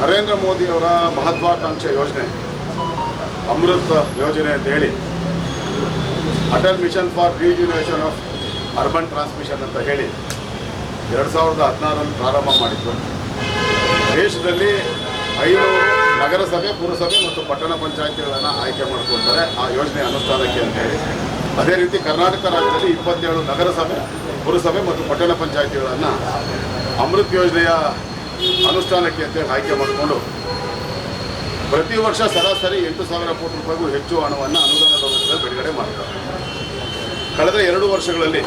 ನರೇಂದ್ರ ಮೋದಿಯವರ ಮಹತ್ವಾಕಾಂಕ್ಷೆ ಯೋಜನೆ, ಅಮೃತ್ ಯೋಜನೆ ಅಂತ ಹೇಳಿ, Atal mission for rejuvenation of urban transmission ಅಂತ ಹೇಳಿ ಎರಡು ಸಾವಿರದ ಹದಿನಾರರಲ್ಲಿ ಪ್ರಾರಂಭ ಮಾಡಿದ್ದು ದೇಶದಲ್ಲಿ ಐದು ನಗರಸಭೆ, ಪುರಸಭೆ ಮತ್ತು ಪಟ್ಟಣ ಪಂಚಾಯತಿಗಳನ್ನು ಆಯ್ಕೆ ಮಾಡ್ಕೊಳ್ತಾರೆ ಆ ಯೋಜನೆ ಅನುಷ್ಠಾನಕ್ಕೆ ಅಂತ ಹೇಳಿ. ಅದೇ ರೀತಿ ಕರ್ನಾಟಕ ರಾಜ್ಯದಲ್ಲಿ ಇಪ್ಪತ್ತೇಳು ನಗರಸಭೆ, ಪುರಸಭೆ ಮತ್ತು ಪಟ್ಟಣ ಪಂಚಾಯತಿಗಳನ್ನು ಅಮೃತ್ ಯೋಜನೆಯ ಅನುಷ್ಠಾನಕ್ಕೆ ಅಂತೇಳಿ ಆಯ್ಕೆ ಮಾಡಿಕೊಂಡು ಪ್ರತಿ ವರ್ಷ ಸರಾಸರಿ ಎಂಟು ಸಾವಿರ ಕೋಟಿ ರೂಪಾಯಿಗೂ ಹೆಚ್ಚು ಹಣವನ್ನು ಅನುದಾನದ ರೂಪದಲ್ಲಿ ಬಿಡುಗಡೆ ಮಾಡ್ತಾರೆ. ಕಳೆದ ಎರಡು ವರ್ಷಗಳಲ್ಲಿ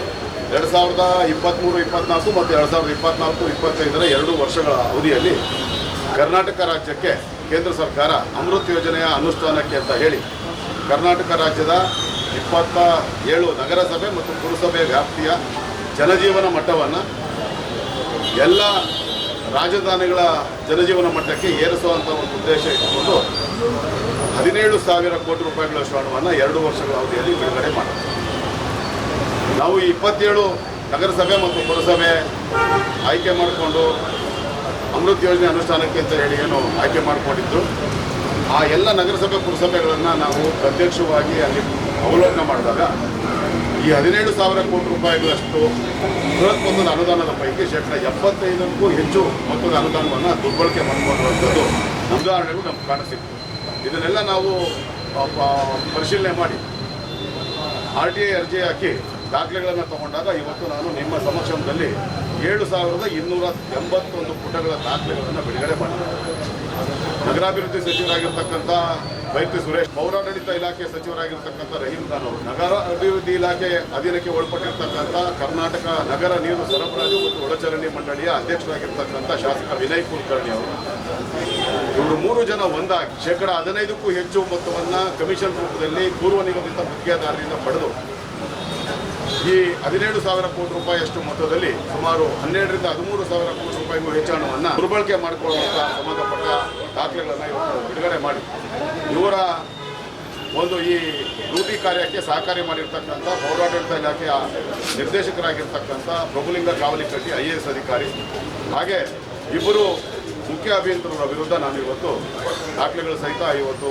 ಎರಡು ಸಾವಿರದ ಇಪ್ಪತ್ತ್ಮೂರು ಇಪ್ಪತ್ನಾಲ್ಕು ಮತ್ತು ಎರಡು ಸಾವಿರದ ಇಪ್ಪತ್ನಾಲ್ಕು, ಇಪ್ಪತ್ತೈದರ ಎರಡು ವರ್ಷಗಳ ಅವಧಿಯಲ್ಲಿ ಕರ್ನಾಟಕ ರಾಜ್ಯಕ್ಕೆ ಕೇಂದ್ರ ಸರ್ಕಾರ ಅಮೃತ್ ಯೋಜನೆಯ ಅನುಷ್ಠಾನಕ್ಕೆ ಅಂತ ಹೇಳಿ ಕರ್ನಾಟಕ ರಾಜ್ಯದ ಇಪ್ಪತ್ತ ಏಳು ನಗರಸಭೆ ಮತ್ತು ಪುರಸಭೆ ವ್ಯಾಪ್ತಿಯ ಜನಜೀವನ ಮಟ್ಟವನ್ನು ಎಲ್ಲ ರಾಜಧಾನಿಗಳ ಜನಜೀವನ ಮಟ್ಟಕ್ಕೆ ಏರಿಸುವಂಥ ಒಂದು ಉದ್ದೇಶ ಇಟ್ಟುಕೊಂಡು ಹದಿನೇಳು ಸಾವಿರ ಕೋಟಿ ರೂಪಾಯಿಗಳಷ್ಟು ಹಣವನ್ನು ಎರಡು ವರ್ಷಗಳ ಅವಧಿಯಲ್ಲಿ ಬಿಡುಗಡೆ ಮಾಡಿದೆ ನಾವು ಇಪ್ಪತ್ತೇಳು ನಗರಸಭೆ ಮತ್ತು ಪುರಸಭೆ ಆಯ್ಕೆ ಮಾಡಿಕೊಂಡು ಅಮೃತ್ ಯೋಜನೆ ಅನುಷ್ಠಾನಕ್ಕೆ ಅಂತ ಹೇಳಿ ಏನು ಆಯ್ಕೆ ಮಾಡಿಕೊಂಡಿದ್ದು, ಆ ಎಲ್ಲ ನಗರಸಭೆ ಪುರಸಭೆಗಳನ್ನು ನಾವು ಪ್ರತ್ಯಕ್ಷವಾಗಿ ಅಲ್ಲಿ ಅವಲೋಕನ ಮಾಡಿದಾಗ ಈ ಹದಿನೇಳು ಸಾವಿರ ಕೋಟಿ ರೂಪಾಯಿಗಳಷ್ಟು ಬೃಹತ್ ಮೊತ್ತದ ಅನುದಾನದ ಪೈಕಿ ಶೇಕಡ ಎಪ್ಪತ್ತೈದಕ್ಕೂ ಹೆಚ್ಚು ಮೊತ್ತದ ಅನುದಾನವನ್ನು ದುರ್ಬಳಕೆ ಮಾಡಿಕೊಂಡಿರುವಂಥದ್ದು ಉದಾಹರಣೆಗಳು ನಮ್ಗೆ ಕಾಣಿಸಿತ್ತು ಇದನ್ನೆಲ್ಲ ನಾವು ಪರಿಶೀಲನೆ ಮಾಡಿ ಆರ್ ಟಿ ಐ ಅರ್ಜಿ ಹಾಕಿ ದಾಖಲೆಗಳನ್ನು ತಗೊಂಡಾಗ ಇವತ್ತು ನಾನು ನಿಮ್ಮ ಸಮಕ್ಷಮದಲ್ಲಿ ಏಳು ಸಾವಿರದ ಇನ್ನೂರ ಎಂಬತ್ತೊಂದು ಪುಟಗಳ ದಾಖಲೆಗಳನ್ನು ಬಿಡುಗಡೆ ಮಾಡಿದೆ ನಗರಾಭಿವೃದ್ಧಿ ಸಚಿವರಾಗಿರ್ತಕ್ಕಂಥ ಬೈತಿ ಸುರೇಶ್, ಪೌರಾಡಳಿತ ಇಲಾಖೆ ಸಚಿವರಾಗಿರ್ತಕ್ಕಂಥ ರಹೀಂ ಖಾನ್ ಅವರು, ನಗರ ಅಭಿವೃದ್ಧಿ ಇಲಾಖೆ ಅಧೀನಕ್ಕೆ ಒಳಪಟ್ಟಿರ್ತಕ್ಕಂಥ ಕರ್ನಾಟಕ ನಗರ ನೀರು ಸರಬರಾಜು ಮತ್ತು ಒಳಚರಂಡಿ ಮಂಡಳಿಯ ಅಧ್ಯಕ್ಷರಾಗಿರ್ತಕ್ಕಂಥ ಶಾಸಕ ವಿನಯ್ ಕುಲಕರ್ಣಿ ಅವರು. ಇವರು ಮೂರು ಜನ ಒಂದಾಗಿ ಶೇಕಡ ಹದಿನೈದಕ್ಕೂ ಹೆಚ್ಚು ಮೊತ್ತವನ್ನು ಕಮಿಷನ್ ರೂಪದಲ್ಲಿ ಪೂರ್ವ ನಿಗದಿತ ಮುಖ್ಯಾಧಾರದಿಂದ ಪಡೆದು, ಈ ಹದಿನೇಳು ಸಾವಿರ ಕೋಟಿ ರೂಪಾಯಿಯಷ್ಟು ಮೊತ್ತದಲ್ಲಿ ಸುಮಾರು ಹನ್ನೆರಡರಿಂದ ಹದಿಮೂರು ಸಾವಿರ ಕೋಟಿ ರೂಪಾಯಿಗೂ ಹೆಚ್ಚು ಹಣವನ್ನು ದುರ್ಬಳಕೆ ಮಾಡಿಕೊಳ್ಳುವಂತಹ ಸಂಬಂಧಪಟ್ಟ ದಾಖಲೆಗಳನ್ನು ಇವತ್ತು ಬಿಡುಗಡೆ ಮಾಡಿ. ಇವರ ಒಂದು ಈ ಡ್ಯೂಟಿ ಕಾರ್ಯಕ್ಕೆ ಸಹಕಾರಿ ಮಾಡಿರ್ತಕ್ಕಂಥ ಪೌರಾಡಳಿತ ಇಲಾಖೆಯ ನಿರ್ದೇಶಕರಾಗಿರ್ತಕ್ಕಂಥ Prabhulinga Kavalikatti I A S ಅಧಿಕಾರಿ, ಹಾಗೆ ಇಬ್ಬರು ಮುಖ್ಯ ಅಭಿಯಂತರರ ವಿರುದ್ಧ ನಾನು ಇವತ್ತು ದಾಖಲೆಗಳ ಸಹಿತ ಇವತ್ತು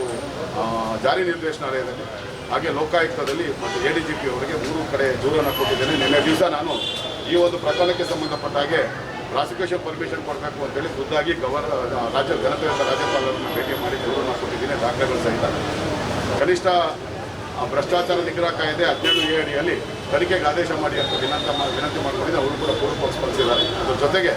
ಜಾರಿ ನಿರ್ದೇಶನಾಲಯದಲ್ಲಿ ಹಾಗೆ ಲೋಕಾಯುಕ್ತದಲ್ಲಿ ಮತ್ತು ಎ ಡಿ ಜಿ ಪಿ ಅವರಿಗೆ ಮೂರು ಕಡೆ ದೂರನ್ನು ಕೊಟ್ಟಿದ್ದೇನೆ. ನಿನ್ನೆ ದಿವಸ ನಾನು ಈ ಒಂದು ಪ್ರಕರಣಕ್ಕೆ ಸಂಬಂಧಪಟ್ಟ ಹಾಗೆ ಪ್ರಾಸಿಕ್ಯೂಷನ್ ಪರ್ಮಿಷನ್ ಕೊಡಬೇಕು ಅಂತೇಳಿ ಖುದ್ದಾಗಿ ಗವರ್ನರ್ ರಾಜ್ಯ ಘನತೆಯಿಂದ ರಾಜ್ಯಪಾಲರನ್ನು ಭೇಟಿ ಮಾಡಿ ದೂರು ಮಾಡಿಕೊಟ್ಟಿದ್ದೀನಿ, ದಾಖಲೆಗಳು ಸಹಿತ. ಕನಿಷ್ಠ ಭ್ರಷ್ಟಾಚಾರ ನಿಗ್ರಹ ಕಾಯ್ದೆ ಹದಿನೇಳು ಎ ಅಡಿಯಲ್ಲಿ ತನಿಖೆಗೆ ಆದೇಶ ಮಾಡಿ ಅಂತ ವಿನಂತಿ ವಿನಂತಿ ಮಾಡಿಕೊಂಡಿದ್ದೆ. ಅವರು ಕೂಡ ಪೂರ್ವ ಸ್ಪಂದಿಸಿದ್ದಾರೆ ಅದ್ರ ಜೊತೆಗೆ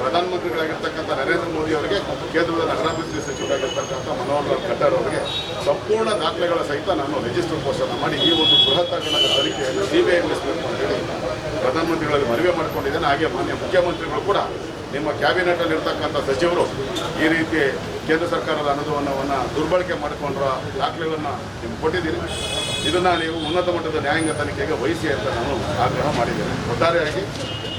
ಪ್ರಧಾನಮಂತ್ರಿಗಳಾಗಿರ್ತಕ್ಕಂಥ ನರೇಂದ್ರ ಮೋದಿ ಅವರಿಗೆ ಕೇಂದ್ರದ ನಗರಾಭಿವೃದ್ಧಿ ಸಚಿವರಾಗಿರ್ತಕ್ಕಂಥ ಮನೋಹರ್ ಖಟ್ಟರ್ ಅವರಿಗೆ ಸಂಪೂರ್ಣ ದಾಖಲೆಗಳ ಸಹಿತ ನಾನು ರಿಜಿಸ್ಟರ್ ಪೋಸ್ಟನ್ನು ಮಾಡಿ ಈ ಒಂದು ಬೃಹತ್ ಹಗರಣದ ತನಿಖೆಯನ್ನು ಸಿ ಬಿ ಐ ನಡೆಸಬೇಕು ಅಂತೇಳಿ ಪ್ರಧಾನಮಂತ್ರಿಗಳಲ್ಲಿ ಮನವಿ ಮಾಡಿಕೊಂಡಿದ್ದೇನೆ. ಹಾಗೆ ಮಾನ್ಯ ಮುಖ್ಯಮಂತ್ರಿಗಳು ಕೂಡ ನಿಮ್ಮ ಕ್ಯಾಬಿನೆಟಲ್ಲಿ ಇರ್ತಕ್ಕಂಥ ಸಚಿವರು ಈ ರೀತಿ ಕೇಂದ್ರ ಸರ್ಕಾರದ ಅನುದಾನವನ್ನು ದುರ್ಬಳಕೆ ಮಾಡಿಕೊಂಡ್ರ ದಾಖಲೆಗಳನ್ನು ನಿಮ್ಗೆ ಕೊಟ್ಟಿದ್ದೀನಿ ಇದನ್ನು ನೀವು ಉನ್ನತ ಮಟ್ಟದ ನ್ಯಾಯಾಂಗ ತನಿಖೆಗೆ ವಹಿಸಿ ಅಂತ ನಾನು ಆಗ್ರಹ ಮಾಡಿದ್ದೇನೆ. ಒಟ್ಟಾರೆಯಾಗಿ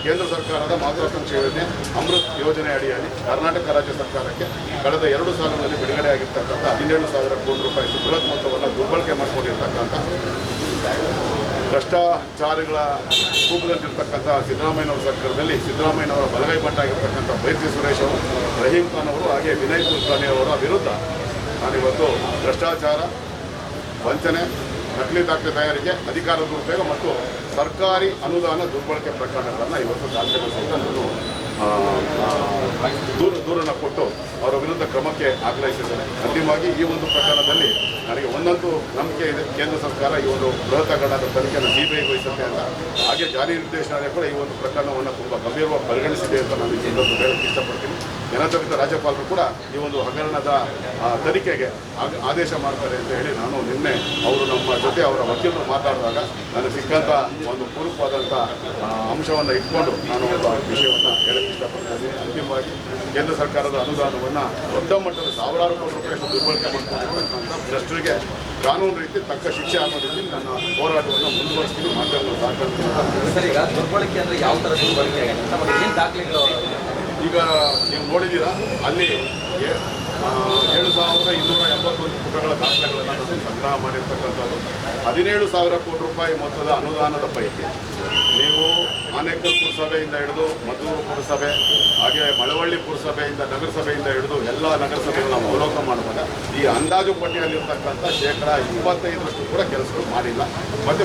ಕೇಂದ್ರ ಸರ್ಕಾರದ ಮಹತ್ವಾಕಾಂಕ್ಷೆ ಯೋಜನೆ ಅಮೃತ್ ಯೋಜನೆ ಅಡಿಯಲ್ಲಿ ಕರ್ನಾಟಕ ರಾಜ್ಯ ಸರ್ಕಾರಕ್ಕೆ ಕಳೆದ ಎರಡು ಸಾವಿರದಲ್ಲಿ ಬಿಡುಗಡೆ ಆಗಿರ್ತಕ್ಕಂಥ ಹದಿನೇಳು ಸಾವಿರ ಕೋಟಿ ರೂಪಾಯಿ ಬೃಹತ್ ಮೊತ್ತವನ್ನು ದುರ್ಬಳಕೆ ಮಾಡಿಕೊಂಡಿರ್ತಕ್ಕಂಥ ಭ್ರಷ್ಟಾಚಾರಿಗಳ ಕೂಪದಲ್ಲಿರ್ತಕ್ಕಂಥ ಸಿದ್ದರಾಮಯ್ಯನವರ ಸರ್ಕಾರದಲ್ಲಿ ಸಿದ್ದರಾಮಯ್ಯನವರ ಬಲಗೈ ಆಗಿರ್ತಕ್ಕಂಥ ಬೈತಿ ಸುರೇಶ್ ಅವರು, ರಹೀಂ ಖಾನ್ ಅವರು ಹಾಗೆ ವಿನಯ್ ಕುಲಕರ್ಣಿ ಅವರ ವಿರುದ್ಧ ನಾನಿವತ್ತು ಭ್ರಷ್ಟಾಚಾರ ವಂಚನೆ ನಕಲಿ ದಾಖಲೆ ತಯಾರಿಗೆ ಅಧಿಕಾರ ದುರುಪಯೋಗ ಮತ್ತು ಸರ್ಕಾರಿ ಅನುದಾನ ದುರ್ಬಳಕೆ ಪ್ರಕರಣಗಳನ್ನು ಇವತ್ತು ಆ, ದೂರ ದೂರನ್ನು ಕೊಟ್ಟು ಅವರ ವಿರುದ್ಧ ಕ್ರಮಕ್ಕೆ ಆಗ್ರಹಿಸಿದ್ದಾರೆ. ಅಂತಿಮವಾಗಿ ಈ ಒಂದು ಪ್ರಕರಣದಲ್ಲಿ ನನಗೆ ಒಂದಂತೂ ನಂಬಿಕೆ ಇದೆ. ಕೇಂದ್ರ ಸರ್ಕಾರ ಈ ಒಂದು ಬೃಹತ್ ಹಗರಣದ ತನಿಖೆಯನ್ನು ಸಿಬಿಐ ವಹಿಸುತ್ತೆ ಅಂತ. ಹಾಗೆ ಜಾರಿ ನಿರ್ದೇಶನಾಲಯ ಕೂಡ ಈ ಒಂದು ಪ್ರಕರಣವನ್ನು ತುಂಬ ಗಂಭೀರವಾಗಿ ಪರಿಗಣಿಸಿದೆ ಅಂತ ನಾನು ಇನ್ನೊಂದು ಹೇಳಕ್ಕೆ ಇಷ್ಟಪಡ್ತೀನಿ ಜನತವಿತ ರಾಜ್ಯಪಾಲರು ಕೂಡ ಈ ಒಂದು ಹಗರಣದ ತನಿಖೆಗೆ ಆದೇಶ ಮಾಡ್ತಾರೆ ಅಂತ ಹೇಳಿ ನಾನು ನಿನ್ನೆ ಅವರು ನಮ್ಮ ಜೊತೆ ಅವರ ವಕೀಲರು ಮಾತಾಡಿದಾಗ ನನಗೆ ಸಿಕ್ಕಂಥ ಒಂದು ಪೂರ್ವವಾದಂಥ ಅಂಶವನ್ನು ಇಟ್ಕೊಂಡು ನಾನು ಒಂದು ವಿಷಯವನ್ನು ಹೇಳಕ್ಕೆ ಇಷ್ಟಪಡ್ತೀನಿ ಅಂತಿಮವಾಗಿ ಕೇಂದ್ರ ಸರ್ಕಾರದ ಅನುದಾನವನ್ನು ದೊಡ್ಡ ಮಟ್ಟದ ಸಾವಿರಾರು ಕೋಟಿ ರೂಪಾಯಿ ದುರ್ಬಳಕೆ ಮಾಡ್ಕೊಂಡಿರ್ತಕ್ಕಂಥ ಭ್ರಷ್ಟರಿಗೆ ಕಾನೂನು ರೀತಿ ತಕ್ಕ ಶಿಕ್ಷೆ ಆಗೋ ರೀತಿ ನನ್ನ ಹೋರಾಟವನ್ನು ಮುಂದುವರಿಸ್ತೀನಿ ಮಾಧ್ಯಮಗಳು ದಾಖಲೆ ಸರ್ ಈಗ ದುರ್ಬಳಕೆ ಅಂದ್ರೆ ಯಾವ ಥರ ದುರ್ಬಳಕೆ ಆಗಿದೆ? ಏನು ದಾಖಲೆಗಳು ಈಗ ನೀವು ನೋಡಿದ್ದೀರಾ ಅಲ್ಲಿ ಏಳು ಸಾವಿರದ ಇನ್ನೂರ ಎಂಬತ್ತೊಂದು ಪುಟಗಳ ದಾಖಲೆಗಳನ್ನು ನಾನು ಸಂಗ್ರಹ ಮಾಡಿರ್ತಕ್ಕಂಥದ್ದು. ಹದಿನೇಳು ಸಾವಿರ ಕೋಟಿ ರೂಪಾಯಿ ಮೊತ್ತದ ಅನುದಾನದ ಪೈಕಿ ನೀವು ಆನೇಕಲ್ ಪುರಸಭೆಯಿಂದ ಹಿಡಿದು ಮದ್ದೂರು ಪುರಸಭೆ, ಹಾಗೆ ಮಳವಳ್ಳಿ ಪುರಸಭೆಯಿಂದ ನಗರಸಭೆಯಿಂದ ಹಿಡಿದು ಎಲ್ಲ ನಗರಸಭೆಗಳನ್ನು ಅವಲೋಕನ ಮಾಡುವಾಗ ಈ ಅಂದಾಜು ಪಟ್ಟಿಯಲ್ಲಿರ್ತಕ್ಕಂಥ ಶೇಕಡ ಇಪ್ಪತ್ತೈದರಷ್ಟು ಕೂಡ ಕೆಲಸಗಳು ಮಾಡಿಲ್ಲ. ಮತ್ತು